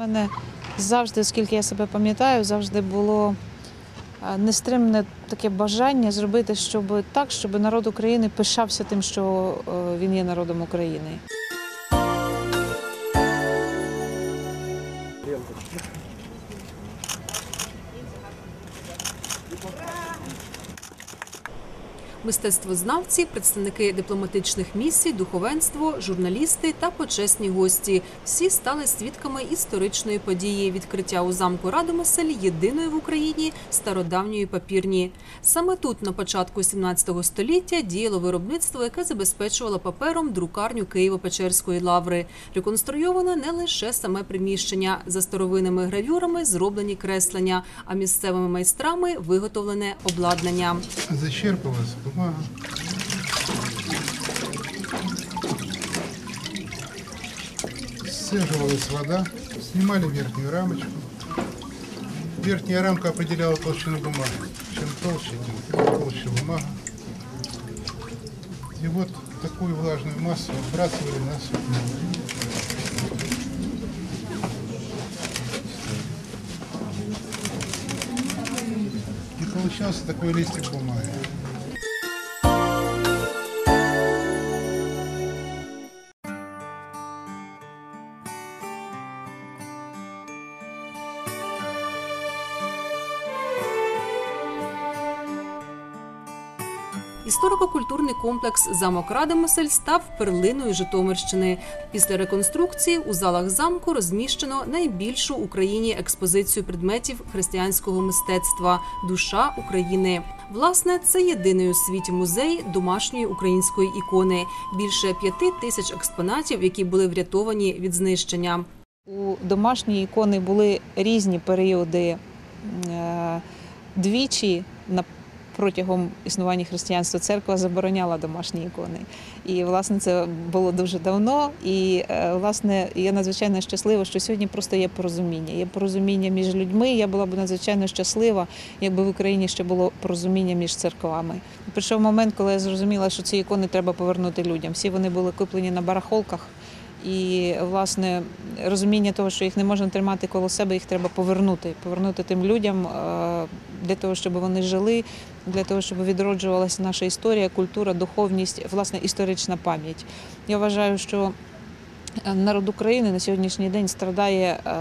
Мене завжди, оскільки я себе пам'ятаю, завжди було е, нестримне таке бажання зробити, щоб так, щоб народ України пишався тим, що е, він є народом України. Мистецтвознавці, представники дипломатичних місій, духовенство, журналісти та почесні гості. Всі стали свідками історичної події відкриття у замку Радомисель єдиної в Україні стародавньої папірні. Саме тут, на початку 17 століття, діяло виробництво, яке забезпечувало папером друкарню Києво-Печерської лаври. Реконструйовано не лише саме приміщення за старовинними гравюрами зроблені креслення, а місцевими майстрами виготовлене обладнання. Зачерпывалась бумага. Сцеживалась вода, снимали верхнюю рамочку. Верхняя рамка определяла толщину бумаги. Чем толще, тем толще бумага. И вот такую влажную массу отбрасывали на. И получался такой листик бумаги. Історико-культурний комплекс замок Радомисель став перлиною Житомирщини. Після реконструкції у залах замку розміщено найбільшу в Україні експозицію предметів християнського мистецтва Душа України. Власне, це єдиний у світі музей домашньої української ікони. Більше п'яти тисяч експонатів, які були врятовані від знищення. У домашньої ікони були різні періоди е, двічі протягом існування християнства церква забороняла домашні ікони. І власне це було дуже давно. І е, власне я надзвичайно щаслива, що сьогодні просто є порозуміння. Є порозуміння між людьми. Я була б надзвичайно щаслива, якби в Україні ще було порозуміння між церквами. Прийшов момент, коли я зрозуміла, що ці ікони треба повернути людям. Всі вони були куплені на барахолках. І власне розуміння того, що їх не можна тримати коло себе, їх треба повернути, повернути тим людям е, для того, щоб вони жили, для того, щоб відроджувалася наша історія, культура, духовність, власне, історична пам'ять. Я вважаю, що народ України на сьогоднішній день страдає е,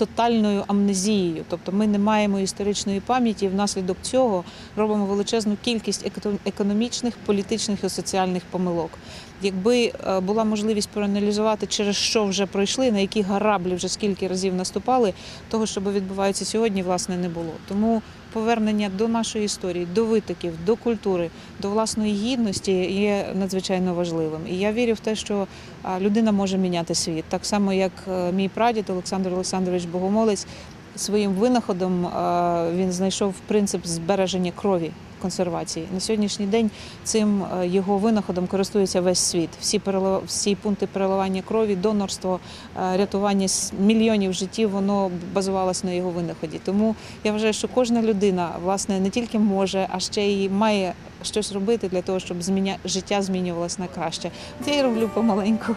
тотальною амнезією, тобто ми не маємо історичної пам'яті, і внаслідок цього робимо величезну кількість економічних, політичних і соціальних помилок. Якби е, була можливість проаналізувати, через що вже пройшли, на які граблі вже скільки разів наступали, того, що відбувається сьогодні, власне, не було. Тому повернення до нашої історії, до витоків, до культури, до власної гідності є надзвичайно важливим. І я вірю в те, що людина може міняти світ. Так само, як е, мій прадід Олександр Олександрович Богомолець своїм винаходом він знайшов принцип збереження крові. Консервації на сьогоднішній день цим е, його винаходом користується весь світ. Всі всі пункти переливання крові, донорство, е, рятування мільйонів життів, воно базувалося на його винаході. Тому я вважаю, що кожна людина власне не тільки може, а ще й має щось робити для того, щоб зміня... життя змінювалося на краще. От я роблю помаленьку.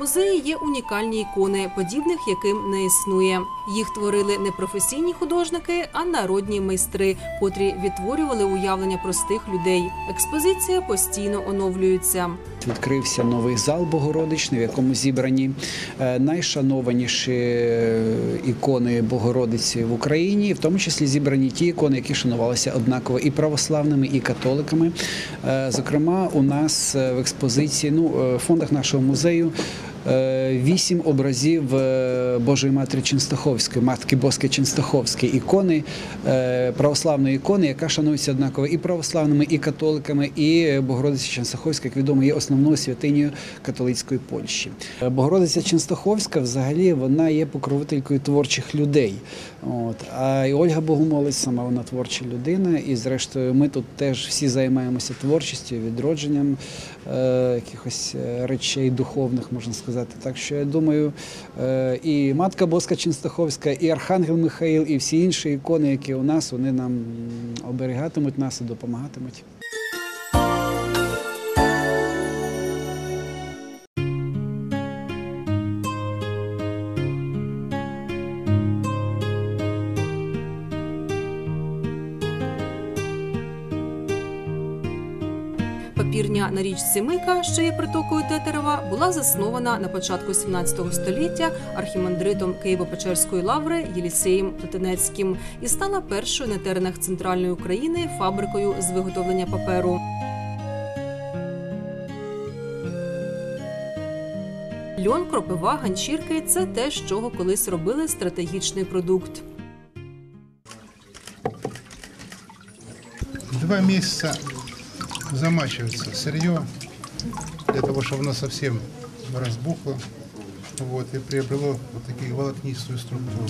Музеї є унікальні ікони, подібних яким не існує. Їх творили не професійні художники, а народні майстри, котрі відтворювали уявлення простих людей. Експозиція постійно оновлюється. Відкрився новий зал Богородичний, в якому зібрані е, найшанованіші е, ікони Богородиці в Україні, в тому числі зібрані ті ікони, які шанувалися однаково і православними, і католиками. Е, Зокрема, у нас в експозиції, ну в фондах нашого музею. Е, Вісім образів е, Божої Матері Ченстаховської, Матки Боски Ченстаховської, ікони е, православної ікони, яка шанується однаково і православними, і католиками, і Богородиця Ченстаховська, як відомо, є основною святинею католицької Польщі. Богородиця Ченстаховська, взагалі, вона є покровителькою творчих людей. От а і Ольга Богомолець, сама вона творча людина, і зрештою, ми тут теж всі займаємося творчістю, відродженням е, якихось речей духовних, можна сказати. Так що я думаю, е, і Матка Боска Ченстаховська, і Архангел Михаїл, і всі інші ікони, які у нас, вони нам оберігатимуть нас і допомагатимуть. Пекарня на річці Мика, що є притокою Тетерева, була заснована на початку 17 століття архімандритом Києво-Печерської лаври Єлісеєм Плетенецьким і стала першою на теренах центральної України фабрикою з виготовлення паперу. Льон, кропива, ганчірки це те, з чого колись робили стратегічний продукт. Два месяца замачивается сырье для того, чтобы оно совсем разбухло вот, и приобрело вот такие волокнистую структуру.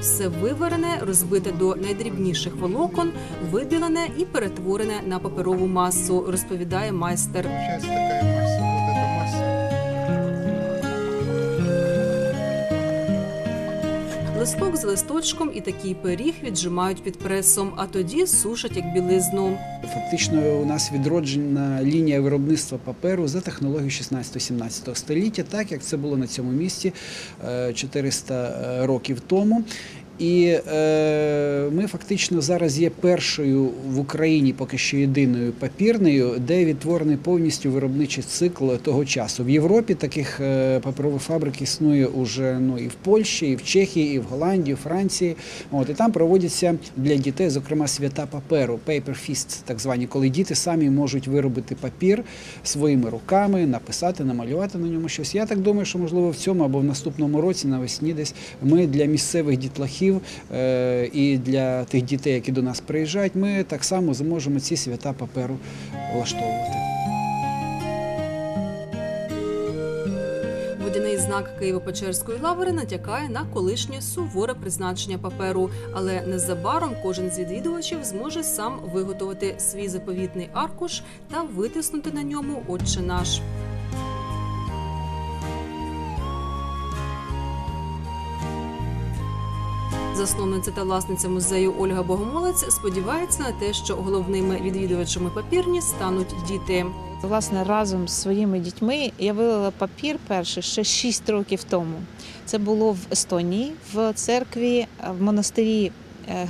Все виварене, розбите до найдрібніших волокон, виділене і перетворене на паперову масу, розповідає майстер. Получается така масса. Листок з листочком і такий пиріг віджимають під пресом, а тоді сушать як білизну. Фактично, у нас відроджена лінія виробництва паперу за технологією 16-17 століття, так як це було на цьому місці е, 400 років тому. І е, ми фактично зараз є першою в Україні, поки що єдиною папірнею, де відтворений повністю виробничий цикл того часу. В Європі таких е, паперових фабрик існує уже ну і в Польщі, і в Чехії, і в Голландії, і в Франції. От і там проводяться для дітей, зокрема, свята паперу, paper feast, так звані, коли діти самі можуть виробити папір своїми руками, написати, намалювати на ньому щось. Я так думаю, що можливо в цьому або в наступному році, навесні, десь ми для місцевих дітлахів е, і для тих дітей, які до нас приїжджають, ми так само зможемо ці свята паперу влаштовувати. Водяний знак Києво-Печерської лаври натякає на колишнє суворе призначення паперу, але незабаром кожен з відвідувачів зможе сам виготовити свій заповітний аркуш та витиснути на ньому Отче наш. Засновниця та власниця музею Ольга Богомолець сподівається на те, що головними відвідувачами папірні стануть діти. Власне, разом з своїми дітьми я вилила папір перший ще 6 років тому. Це було в Естонії, в церкві, в монастирі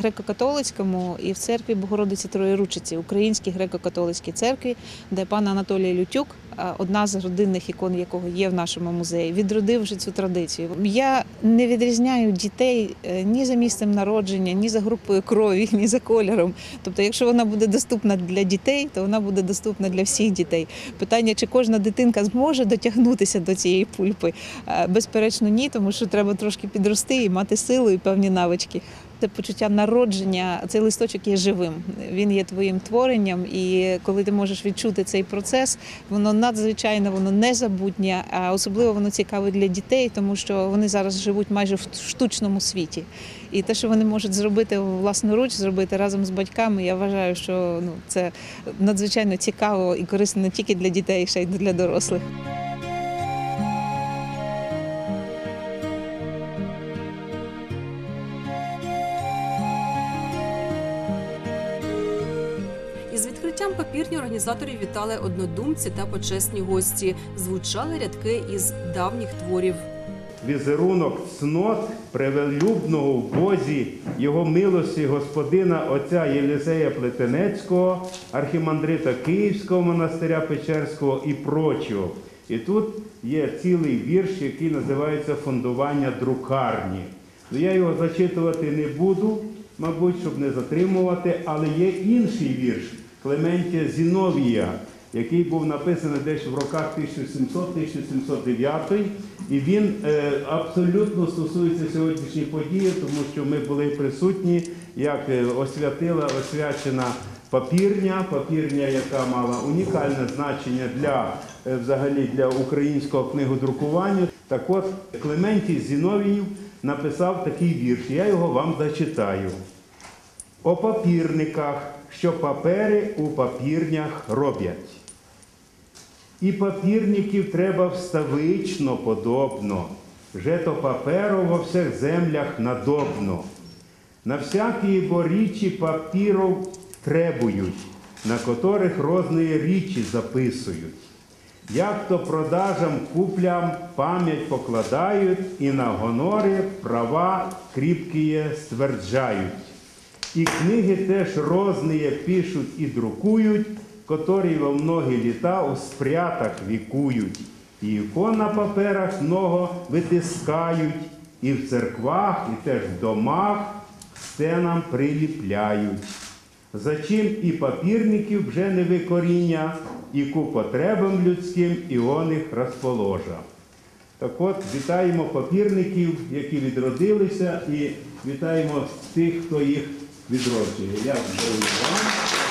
греко-католицькому і в церкві Богородиці Троєручиці, українській греко-католицькій церкві, де пан Анатолій Лютюк, е, одна з родинних ікон якого є в нашому музеї, відродив вже цю традицію. Я не відрізняю дітей е, ні за місцем народження, ні за групою крові, ні за кольором. Тобто, якщо вона буде доступна для дітей, то вона буде доступна для всіх дітей. Питання, чи кожна дитинка зможе дотягнутися до цієї пульпи? Е, Безперечно, ні, тому що треба трошки підрости і мати силу і певні навички. Це почуття народження, цей листочок є живим. Він є твоїм творенням, і коли ти можеш відчути цей процес, воно надзвичайно воно незабутнє, а особливо воно цікаве для дітей, тому що вони зараз живуть майже в штучному світі. І те, що вони можуть зробити власноруч, зробити разом з батьками, я вважаю, що ну це надзвичайно цікаво і корисно не тільки для дітей, ще й для дорослих. Організаторів вітали однодумці та почесні гості. Звучали рядки із давніх творів. візерунок цнот превелюбного в Бозі Його милості господина отця Єлізея Плетенецького, архімандрита Київського монастиря Печерського і прочого. І тут є цілий вірш, який називається Фондування друкарні. Ну, я його зачитувати не буду, мабуть, щоб не затримувати, але є інший вірш Клементія Зіновія, який був написаний десь в роках 1700-1709, і він е, абсолютно стосується сьогоднішньої події, тому що ми були присутні, як е, освятила освячена папірня, папірня, яка мала унікальне значення для е, взагалі для українського книгодрукування. Так от Клементій Зіновіїв написав такий вірш. Я його вам зачитаю. О папірниках, що папери у папірнях роблять. І папірників треба вставично подобно, же то паперу во всіх землях надобно. На всякі бо річі папіров требують, на котрих розні річі записують. Як то продажам куплям пам'ять покладають і на гонори права кріпкіє стверджають. І книги теж розные пишуть і друкують, котрі во многі літа у спрятах вікують. І ікон на паперах много витискають, і в церквах, і теж в домах стенам приліпляють. За чим і папірників вже не викоріння, і ку потребам людським іоних розположа. Так от, вітаємо папірників, які відродилися, і вітаємо тих, хто їх відроджує. Я вже вам.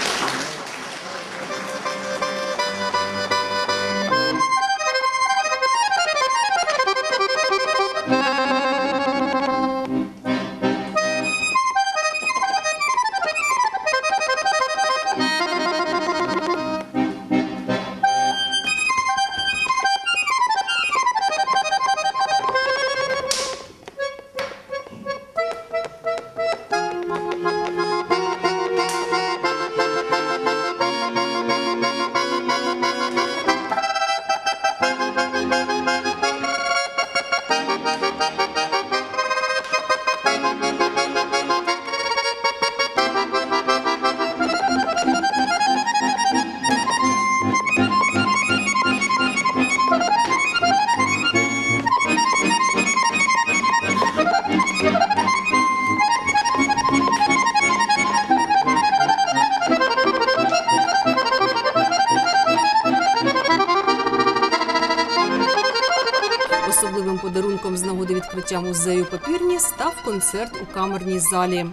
Папірні концерт у камерній залі.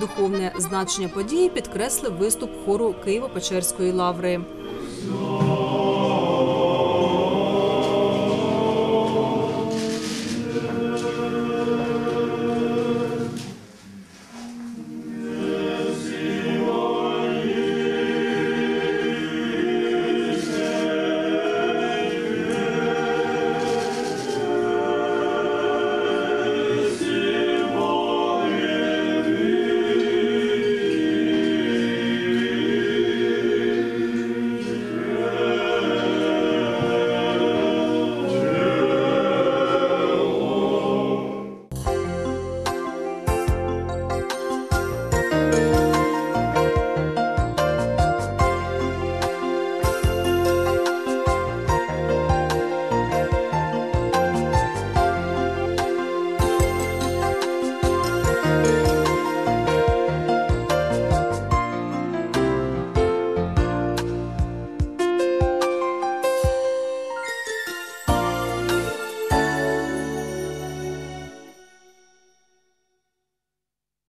Духовне значення події підкреслив виступ хору Києво-Печерської лаври.